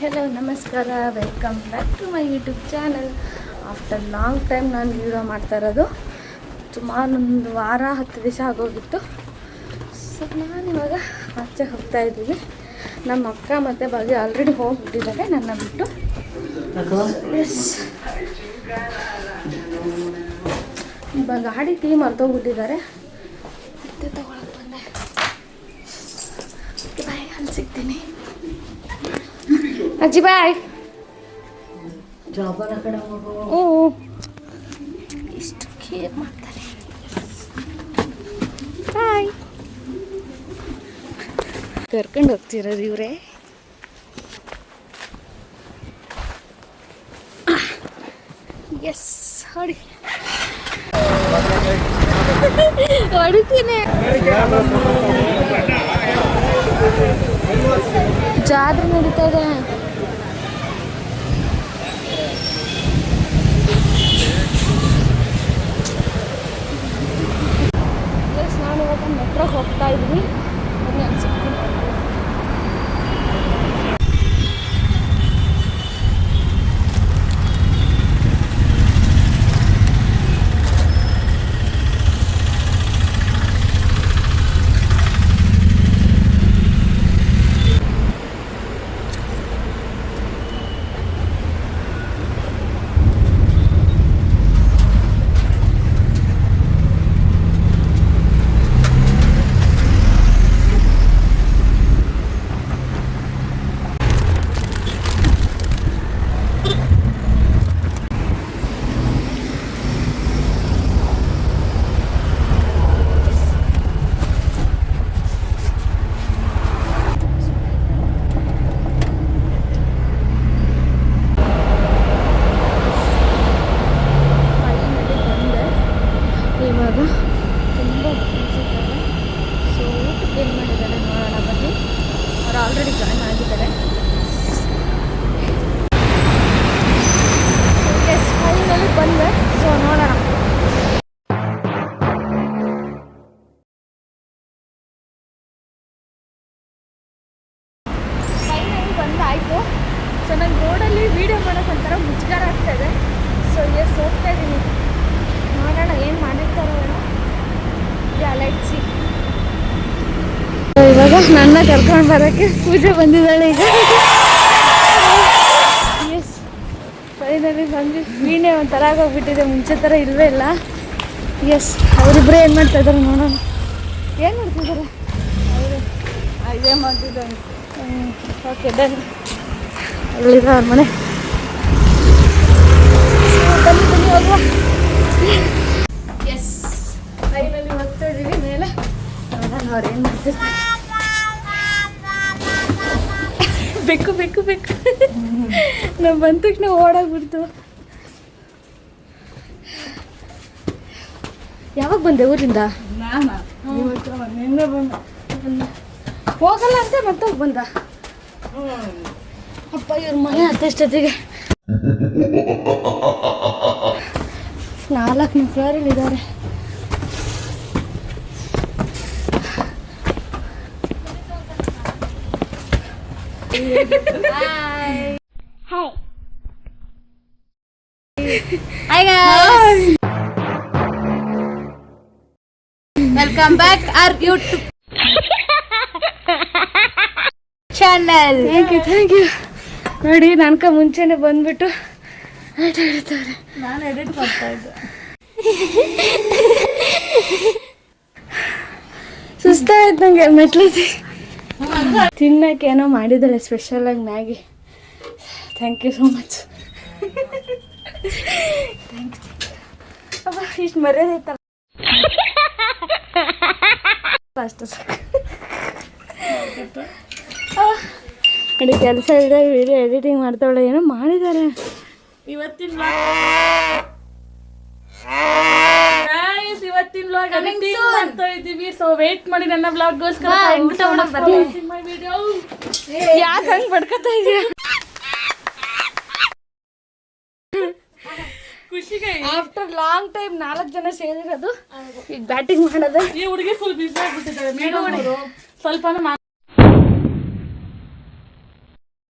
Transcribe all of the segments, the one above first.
Hello ನಮಸ್ಕಾರ. Welcome back to my YouTube channel after long time ನಾನು video ಮಾಡ್ತಾ ಇರೋದು, ಸುಮಾರು ಒಂದು ವಾರ, ಹತ್ತು ದಿವಸ ಆಗೋಗಿತ್ತು. ಸೊ ನಾನಿವಾಗ ಆಚೆ ಹೋಗ್ತಾ ಇದ್ದೀನಿ. ನಮ್ಮ ಅಕ್ಕ ಮತ್ತು ಬಗ್ಗೆ ಆಲ್ರೆಡಿ ಹೋಗ್ಬಿಟ್ಟಿದ್ದಾರೆ, ನನ್ನ ಬಿಟ್ಟು. ಎಸ್ ಇವಾಗ ಗಾಡಿ ಟೀ ಮರ್ತೋಗ್ಬಿಟ್ಟಿದ್ದಾರೆ. ಮತ್ತೆ ತಗೊಳಕ್ಕೆ ಬಂದೆ. ಬಾಯ್ ಅಲ್ಲಿ ಸಿಗ್ತೀನಿ. ಅಜ್ಜಿ ಬಾಯ್ ಹ್ಞೂ ಇಷ್ಟು ಕೇರ್ ಮಾಡ್ತಾರೆ. ಬಾಯ್ ಕರ್ಕೊಂಡು ಹೋಗ್ತಿರೋದು ಇವರೇ? ಎಸ್ ಹೊಡಿ. ಹೊಡಿತೀನಿ ಜಾತ್ರೆ ನಡೀತಾ ಇದೆ ಎಸ್ ನಾನು ಇವಾಗ ಮೆಟ್ರೋಗೆ ಹೋಗ್ತಾ ಇದ್ದೀನಿ. ಬನ್ನಿ ಅಲ್ಲಿ ಸಿಗ್ತೀನಿ ಫೈನಲಿ ಬಂದೆ ಇವಾಗ ತುಂಬ ಬಿಸಿದ್ದಾರೆ ಸೊ ಊಟಕ್ಕೆ ಏನು ಮಾಡಿದ್ದಾರೆ ನೋಡೋಣ ಬನ್ನಿ ಅವ್ರು ಆಲ್ರೆಡಿ ಜಾಯ್ನ್ ಆಗಿದ್ದಾರೆ ಎಸ್ ಫೈನಲಿ ಬಂದೆ ಸೊ ನೋಡೋಣ ಫೈನಲಿ ಬಂದಾಯಿತು ಸೊ ನಂಗೆ ರೋಡಲ್ಲಿ ವೀಡಿಯೋ ಮಾಡೋಕೆ ಒಂಥರ ಮುಜುಗರ ಆಗ್ತಾ ಇದೆ ಸೊ ಎಸ್ ಹೋಗ್ತಾ ಇದ್ದೀನಿ ನೋಡೋಣ ಏನು ಮಾಡಿರ್ತಾರೋ ಏನೋ ಯಾ ಲೈಟ್ ಸಿ ಇವಾಗ ನನ್ನ ಕರ್ಕೊಂಡು ಬರೋಕ್ಕೆ ಪೂಜೆ ಬಂದಿದ್ದಾಳೆ ಈಗ. ಎಸ್ ಫೈನಲಿ ಬಂದು ವೀಣೆ ಒಂಥರ ಆಗೋಗ್ಬಿಟ್ಟಿದೆ ಮುಂಚೆ ಥರ ಇಲ್ವೇ ಇಲ್ಲ. ಎಸ್ ಅವರಿಬ್ಬರೇ ಏನು ಮಾಡ್ತಾ ಇದ್ದಾರೆ ನೋಡೋಣ. ಏನು ಮಾಡ್ತಿದ್ದಾರೆ ಇದೇ ಮಾಡ್ತಿದ್ದಾರೆ ಓಕೆ ಡನ್ ಅಲ್ಲಿ ಅವ್ರ ಮನೆ. ಬಂದ ತಕ್ಷಣ ಓಡಾಗ್ಬಿಡ್ತು. ಯಾವಾಗ ಬಂದೆ ಊರಿಂದ? ಹೋಗಲ್ಲ ಅಂತ ಮತ್ತೆ ಬಂದ. ಅಪ್ಪ ಇವ್ರ ಮನೆ ಅದೆಷ್ಟೊತ್ತಿಗೆ? ನಾಲ್ಕು ಫ್ಲೋರ್ ಇದ್ದಾರೆ. Welcome back our YouTube channel thank you thank you ನೋಡಿ ನನ್ಕ ಮುಂಚೆನೆ ಬಂದ್ಬಿಟ್ಟು ಆಟ ಆಡ್ತಾರೆ. ನಾನು ಎಡಿಟ್ ಮಾಡ್ತಾ ಇದ್ದೆ. ಸುಸ್ತಾಯ್ತು ನನಗೆ ಮೆಟ್ಲತಿ ತಿನ್ನಕ್ಕೆ ಏನೋ ಮಾಡಿದ್ದಾಳೆ ಸ್ಪೆಷಲಾಗಿ Maggi. Thank you so much thank you ಅಪ್ಪ ಇಷ್ಟು ಮರ್ಯಾದೆ ಅಷ್ಟು ಸಾಕು. ನೋಡಿ ಕೆಲಸ ಇದೆ ವಿಡಿಯೋ ಎಡಿಟಿಂಗ್ ಮಾಡ್ತಾವಳೆ ಏನೋ ಮಾಡಿದ್ದಾರೆ ಇವತ್ತಿನ ಇವತ್ತಿನ vlog editing ಮಾಡ್ತಾ ಇದ್ದೀವಿ. ಸೊ ವೇಟ್ ಮಾಡಿ ನನ್ನ ವ್ಲಾಗ್ಗೋಸ್ಕರ ಯಾಕೆ ಹಂಗೆ ಬಡ್ಕೊತಾ ಇದೆಯಾ? ಆಫ್ಟರ್ ಲಾಂಗ್ ಟೈಮ್ ನಾಲ್ಕು ಜನ ಸೇರಿರೋದು ಈಗ ಬ್ಯಾಟಿಂಗ್ ಮಾಡೋದು. ಈ ಹುಡುಗಿ ಫುಲ್ ಬಿಸಿ ಆಗ್ಬಿಟ್ಟಿದ್ದಾರೆ ಮೇಡಮ್ ಅವರು ಸ್ವಲ್ಪನೂ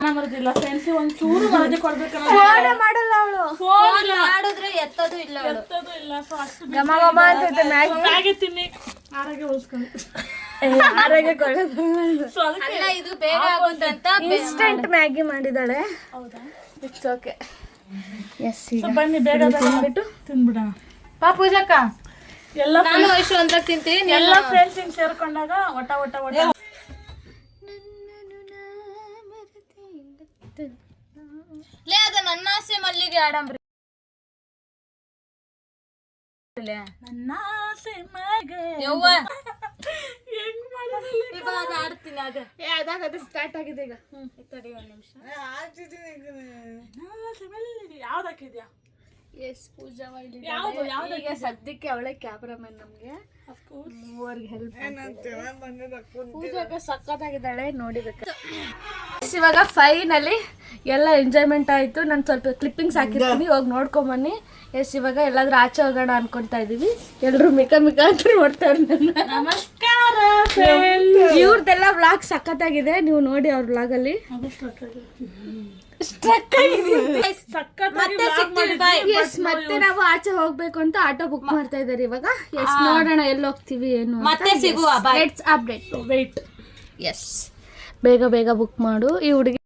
ಬರೋದಿಲ್ಲ ಫ್ರೆಂಡ್ಸ್ ಒಂದ್ ಚೂರು ವರದಿ ಕೊಡ್ಬೇಕಲ್ಲ. ಫೋನ್ ಮಾಡಲ್ಲ ಅವಳು. ಫೋನ್ ಮಾಡಿದ್ರೆ ಎತ್ತೋದು ಇಲ್ಲ ಅವಳು. ಎತ್ತೋದು ಇಲ್ಲ. ಸೊ ಅಷ್ಟು ಗಮ ಗಮ ಅಂತೈತೆ ಮ್ಯಾಗಿ. ಮ್ಯಾಗಿ ತಿನ್ನಿ. ಆರೋಗ್ಯ ಉಳಿಸ್ಕೊಂಡು ಆರೋಗ್ಯ ಕೊಡೋದಲ್ಲ ಸೊ ಅದಕ್ಕೆ ಅಲ್ಲ ಇದು ಬೇಗ ಆಗುತ್ತಂತ ಇನ್ಸ್ಟೆಂಟ್ ಮ್ಯಾಗಿ ಮಾಡಿದಾಳೆ ಹೌದಾ? ಇಟ್ಸ್ ಓಕೆ ಎಸ್ ಈಗ. ಬನ್ನಿ ತಿಂದ್ಬಿಟ್ಟು ಪಾ ಪೂಜಕ್ಕ? ಎಲ್ಲ ನಾನು ವಯಸ್ಸು ಒಂದ್ರಾಗ ತಿಂತೀನಿ ಎಲ್ಲ ಫ್ರೆಂಡ್ಸ್ ಹಿಂಗ್ ಸೇರ್ಕೊಂಡಾಗ ಒಟ ಒಟ ಒಟ. ಲೇ ಅದ ನನ್ನ ಆಸೆ ಮಲ್ಲಿಗೆ ಆಡಂಬ್ರಿ. ನನ್ನ ಆಸೆ ಮಗೆ ಯವ್ವ. ಹೆಂಗ್ ಆಡ್ತೀನಿ ಏ ಸ್ಟಾರ್ಟ್ ಆಗಿದೆ ಈಗ. ತಡಿ ಒಂದ್ ನಿಮಿಷ. ಯಾವ್ದು ಹಾಕಿದ್ಯಾ ಎಸ್ ಪೂಜಾ ಯಾವ್ದು ಯಾವ್ದು ಈಗ ಸದ್ಯಕ್ಕೆ ಅವಳೆ ಕ್ಯಾಮ್ರಾಮನ್ ನಮ್ಗೆ. ಮೂವರ್ಗೆ ಹೆಲ್ಪ್ ಪೂಜಾಗ ಸಕ್ಕತ್ತಾಗಿದ್ದಾಳೆ ನೋಡಿಬೇಕು. ಇವಾಗ ಫೈನಲಿ ಎಲ್ಲ ಎಂಜಾಯ್ಮೆಂಟ್ ಆಯ್ತು. ನಾನು ಸ್ವಲ್ಪ ಕ್ಲಿಪ್ಪಿಂಗ್ಸ್ ಹಾಕಿರ್ತೀನಿ ಹೋಗಿ ನೋಡ್ಕೊಂಬನ್ನಿ. ಎಸ್ ಇವಾಗ ಎಲ್ಲಾದ್ರೂ ಆಚೆ ಹೋಗೋಣ ಅನ್ಕೊಂತ ಇದೀವಿ. ಎಲ್ಲರೂ ಮಿಕ ಮಿಕ ಅಂತ ನೋಡ್ತಾರೆ ನನ್ನ ಇವ್ರದ್ದೆಲ್ಲ ವ್ಲಾಗ್ ಸಖತ್ತಾಗಿದೆ. ನೀವು ನೋಡಿ ಅವ್ರ ವ್ಲಾಗಲ್ಲಿ ಅಲ್ಲಿ. ಮತ್ತೆ ನಾವು ಆಚೆ ಹೋಗ್ಬೇಕು ಅಂತ ಆಟೋ ಬುಕ್ ಮಾಡ್ತಾ ಇದಾರೆ ಇವಾಗ. ಎಸ್ ನೋಡೋಣ ಎಲ್ಲಿ ಹೋಗ್ತೀವಿ ಏನು ಮತ್ತೆ ಸಿಗುವ ಲೆಟ್ಸ್ ಅಪ್ಡೇಟ್. ಎಸ್ ಬೇಗ ಬೇಗ ಬುಕ್ ಮಾಡು. ಈ ಹುಡುಗಿ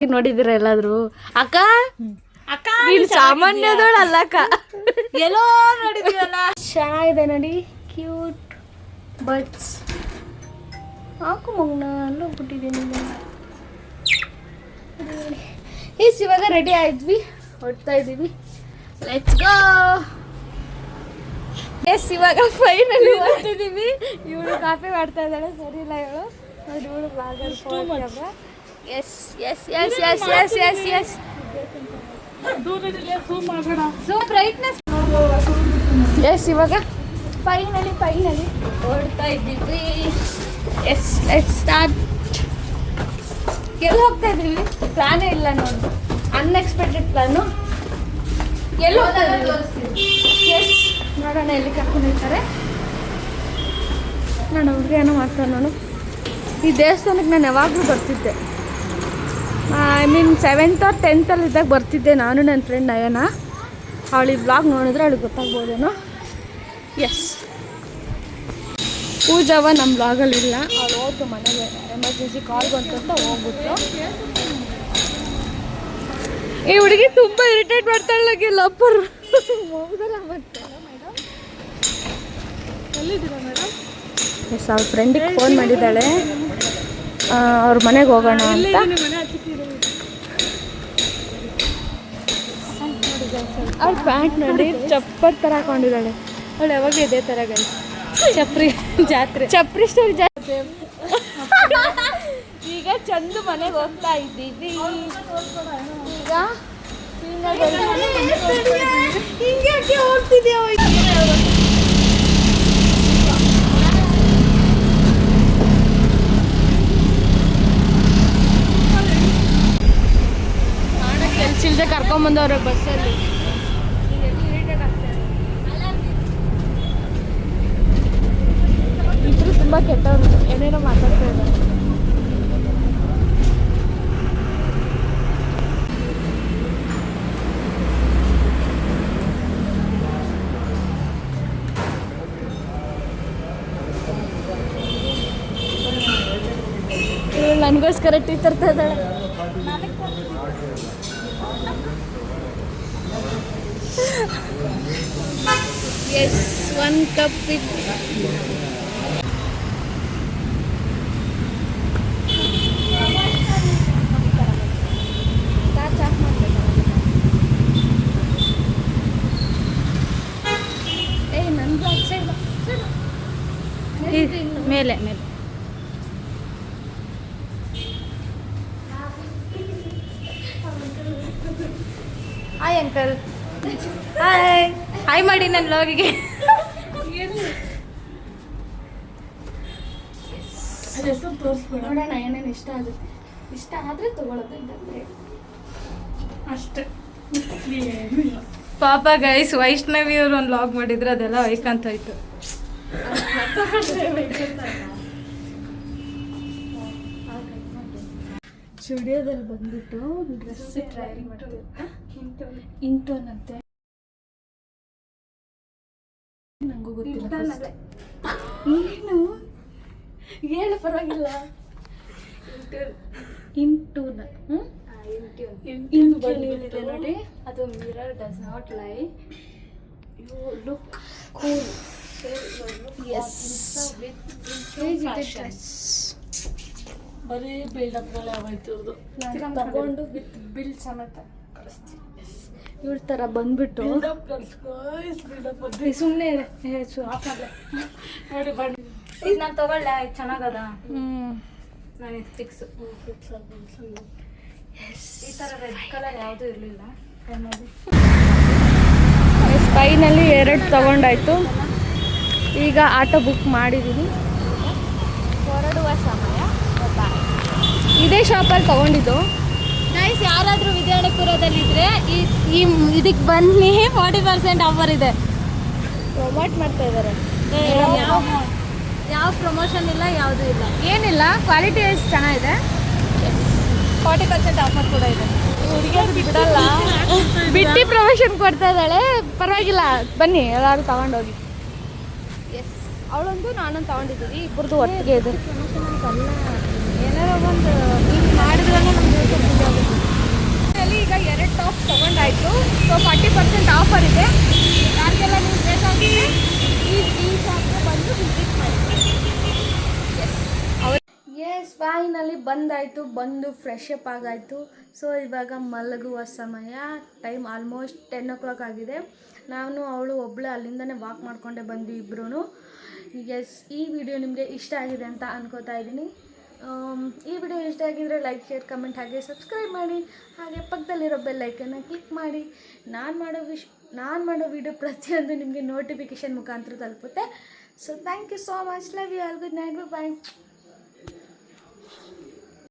ನೋಡಿದಿರ ಎಲ್ಲಾದ್ರೂ? ಅಕ್ಕ? ಅಕ್ಕ ನೀನ್ ಸಾಮಾನ್ಯದೋಳಲ್ಲ ಅಕ್ಕ. ಎಲ್ಲೋ ನೋಡಿದೀವಲ್ಲ? ಚೆನ್ನಾಗಿದೆ ನೋಡಿ ಕ್ಯೂಟ್ ಬಟ್ಸ್ ಹಾಕು ಮಗ್ನ ಅಲ್ಲ ಬಿಟ್ಟಿದ್ದೀನಿ ಈಸ್ ಇವಾಗ ರೆಡಿ ಆಯಿದ್ವಿ? ಹೊಡ್ತಾ ಇದ್ದೀವಿ ಲೆಟ್ಸ್ ಗೋ ಎಸ್ ಇವಾಗ ಫೈನಲಿ ಹೊರ್ಟಿದ್ದೀವಿ ಇವಳು ಕಾಫಿ ಮಾಡ್ತಾ ಇದ್ದಾಳೆ. ಸರಿ ಇಲ್ಲ ಇವಳು. ನೋಡಿ ಇವಳು yes yes yes yes yes yes yes so brightness yes ಇವಾಗ ಫೈನಲಿ ಫೈನಲಿ ಓಡ್ತಾ ಇದ್ದೀವಿ. ಎಸ್ ಲೆಟ್ ಸ್ಟಾರ್ಟ್ ಎಲ್ಲಿ ಹೋಗ್ತಾ ಇದ್ದೀವಿ? ಪ್ಲಾನೇ ಇಲ್ಲ ನೋಡಿ. ಅನ್ಎಕ್ಸ್ಪೆಕ್ಟೆಡ್ ಪ್ಲಾನು ಎಲ್ಲಿ ಹೋಗ್ತಾ ಎಸ್ ನೋಡೋಣ ಎಲ್ಲಿ ಕರ್ಕೊಂಡಿರ್ತಾರೆ ನಾನು ಅವ್ರಿಗೆ ಏನೋ ಮಾಡ್ತಾನೆ ನಾನು ಈ ದೇವಸ್ಥಾನಕ್ಕೆ ನಾನು ಯಾವಾಗಲೂ ಬರ್ತಿದ್ದೆ. ಐ ಮೀನ್ ಸೆವೆಂತ್ ಆರ್ ಟೆಂತಲ್ಲಿ ಇದ್ದಾಗ ಬರ್ತಿದ್ದೆ ನಾನು ನನ್ನ ಫ್ರೆಂಡ್ ನಯನ. ಅವಳು ಈ ಬ್ಲಾಗ್ ನೋಡಿದ್ರೆ ಅವಳಿಗೆ ಗೊತ್ತಾಗ್ಬೋದೇನೋ? ಎಸ್ ಪೂಜಾವ ನಮ್ಮ ಬ್ಲಾಗಲ್ಲಿಲ್ಲ ಅವಳು ಹೋಗ್ತು ಮನೆಗೆ. ಎಮರ್ಜೆನ್ಸಿ ಕಾಲ್ ಬಂತು ಅಂತ ಹೋಗ್ಬಿಟ್ಟು ಈ ಹುಡುಗಿ ತುಂಬ ಇರಿಟೇಟ್ ಮಾಡ್ತಾಳೆ ಲಪ್ಪರ್ ಹೋಗುದಲ್ಲ ಮತ್ತೆ? ಎಸ್ ಅವ್ರ ಫ್ರೆಂಡಿಗೆ ಫೋನ್ ಮಾಡಿದ್ದಾಳೆ. ಅವ್ರ ಮನೆಗೆ ಹೋಗೋಣ ಅಂತ. ಅವ್ಳ ಪ್ಯಾಂಟ್ ನೋಡಿ ಚಪ್ಪರ್ ತರ ಹಾಕೊಂಡಿದ್ದಾಳೆ. ಅವಳು ಯಾವಾಗ ಇದೇ ತರ ಗಂಡ. ಚಪ್ರಿ ಜಾತ್ರೆ. ಚಪ್ರಿ ಸ್ಟೋರಿ ಜಾತ್ರೆ. ಈಗ ಚಂದು ಮನೆಗೆ ಹೋಗ್ತಾ ಇದ್ದೀವಿ. ಈಗ ಹಿಂಗೆ ಹೋಗ್ತಿದ್ಯಾ ಕೆಲ್ಸ ಇಲ್ಲದೆ ಕರ್ಕೊಂಬಂದವ್ರೆ ಬಸ್ಸಲ್ಲಿ. ನನಗೋಸ್ಕರ ಟೀ ತರ್ತಾ ಇದ್ದಾಳೆ. Yes one cup hi uncle. Hi hi ಮಾಡಿ ನನ್ನ ಲಾಗಿಗೆ ನೋಡೋಣ ಏನೇನು ಇಷ್ಟ ಆಗುತ್ತೆ. ಇಷ್ಟ ಆದರೆ ತಗೊಳ್ಳೋದು ಇಲ್ಲಾಂದ್ರೆ ಅಷ್ಟೇ. ಪಾಪ ಗೈಸ್ ವೈಷ್ಣವಿ ಅವ್ರು ಒಂದು ಲಾಗ್ ಮಾಡಿದ್ರೆ ಅದೆಲ್ಲ ವೈಕಂತ ಹೋಯ್ತು ಸ್ಟುಡಿಯೋದಲ್ಲಿ ಬಂದ್ಬಿಟ್ಟು ಡ್ರೆಸ್ ಟ್ರೈ ಮಾಡ್ತೀವಿ ಇಂಟೋನ್ ಅಂತೆ ನಂಗೂ ಗೊತ್ತಿಲ್ಲ. ಏನು ಹೇಳು ಪರವಾಗಿಲ್ಲ. ಇಂಟೂನ್ ಹ್ಞೂ ನೋಡಿ. ಅದು mirror does not lie you look cool ಬರೀ ಬಿಲ್ಡ್ ಅಪ್ ಇವ್ರದ್ದು ನಾನು ತಗೊಂಡು ವಿತ್ ಬಿಲ್ ಸಮೇತ. ಇವ್ರ ಥರ ಬಂದ್ಬಿಟ್ಟು ಸುಮ್ನೆ ಸುಮ್ಮನೆ ನೋಡಿ ಬನ್ನಿ. ಇದು ನಾನು ತಗೊಳ್ಳೆ ಚೆನ್ನಾಗದ. ಹ್ಞೂ ನಾನು ಇದು ಫಿಕ್ಸ್ ಈ ಥರ ರೆಡ್ ಕಲರ್ ಯಾವುದೂ ಇರಲಿಲ್ಲ. ಫೈನಲ್ಲಿ ಎರಡು ತಗೊಂಡಾಯ್ತು. ಈಗ ಆಟೋ ಬುಕ್ ಮಾಡಿದ್ದೀನಿ ಹೊರಡುವ ಸಮಯ. ಇದೇ ಶಾಪಲ್ಲಿ ತಗೊಂಡಿದ್ದು. ಗೈಸ್ ಯಾರಾದರೂ ವಿದ್ಯಾರ್ಥಿಪುರದಲ್ಲಿದ್ದರೆ ಈ ಈ ಇದಕ್ಕೆ ಬನ್ನಿ ಫಾರ್ಟಿ ಪರ್ಸೆಂಟ್ ಆಫರ್ ಇದೆ. ಪ್ರಮೋಟ್ ಮಾಡ್ತಾ ಇದ್ದಾರೆ. ಯಾವ ಯಾವ ಪ್ರಮೋಷನ್ ಇಲ್ಲ ಯಾವುದೂ ಇಲ್ಲ. ಏನಿಲ್ಲ ಕ್ವಾಲಿಟಿ ವೈಸ್ ಚೆನ್ನಾಗಿದೆ. ಫಾರ್ಟಿ ಪರ್ಸೆಂಟ್ ಆಫರ್ ಕೂಡ ಇದೆ. ಹುಡುಗಿಯರು ಬಿಡಲ್ಲ. ಬಿಟ್ಟಿ ಪ್ರಮೋಷನ್ ಕೊಡ್ತಾ ಇದ್ದಾಳೆ. ಪರವಾಗಿಲ್ಲ ಬನ್ನಿ ಎಲ್ಲರೂ ತಗೊಂಡೋಗಿ. ಎಸ್ ಅವಳೊಂದು ನಾನೊಂದು ತಗೊಂಡಿದ್ದೀವಿ ಇಬ್ಬರದು ಒಟ್ಟಿಗೆ ಇದೆ. ಏನಾರ ಒಂದು ಹಿಂಗೆ ಮಾಡಿದ್ರೆ ಅಲ್ಲಿ ಈಗ ಎರಡು ಟಾಪ್ ತೊಗೊಂಡಾಯಿತು. ಸೊ ಫಾರ್ಟಿ ಪರ್ಸೆಂಟ್ ಆಫರ್ ಇದೆ. ಯಾರಿಗೆಲ್ಲ ನೀವು ಬೇಕಾಗಿದೆ, ಈ ಈ ಶಾಪ್ಗೆ ಬಂದು ವಿಸಿಟ್ ಮಾಡಿ. ಎಸ್ ಫೈನಲ್ಲಿ ಬಂದಾಯಿತು, ಬಂದು ಫ್ರೆಶ್ ಅಪ್ ಆಗಾಯಿತು. ಸೊ ಇವಾಗ ಮಲಗುವ ಸಮಯ. Time almost ten o'clock ಆಗಿದೆ. ನಾನು, ಅವಳು ಒಬ್ಬಳೆ ಅಲ್ಲಿಂದನೇ ವಾಕ್ ಮಾಡಿಕೊಂಡೆ ಬಂದು ಇಬ್ಬರೂ ಎಸ್ ಈ ವಿಡಿಯೋ ನಿಮಗೆ ಇಷ್ಟ ಆಗಿದೆ ಅಂತ ಅನ್ಕೋತಾ ಇದ್ದೀನಿ. ಈ ವಿಡಿಯೋ ಇಷ್ಟ ಆಗಿದ್ರೆ ಲೈಕ್ ಶೇರ್ ಕಮೆಂಟ್ ಹಾಗೆ ಸಬ್ಸ್ಕ್ರೈಬ್ ಮಾಡಿ. ಹಾಗೆ ಪಕ್ಕದಲ್ಲಿರೋ ಬೆಲ್ ಐಕನ್ನ ಕ್ಲಿಕ್ ಮಾಡಿ. ನಾನು ಮಾಡೋ ವಿಶ್ ನಾನು ಮಾಡೋ ವಿಡಿಯೋ ಪ್ರತಿಯೊಂದು ನಿಮಗೆ ನೋಟಿಫಿಕೇಷನ್ ಮುಖಾಂತರ ತಲುಪುತ್ತೆ. So thank you so much love you all good night bye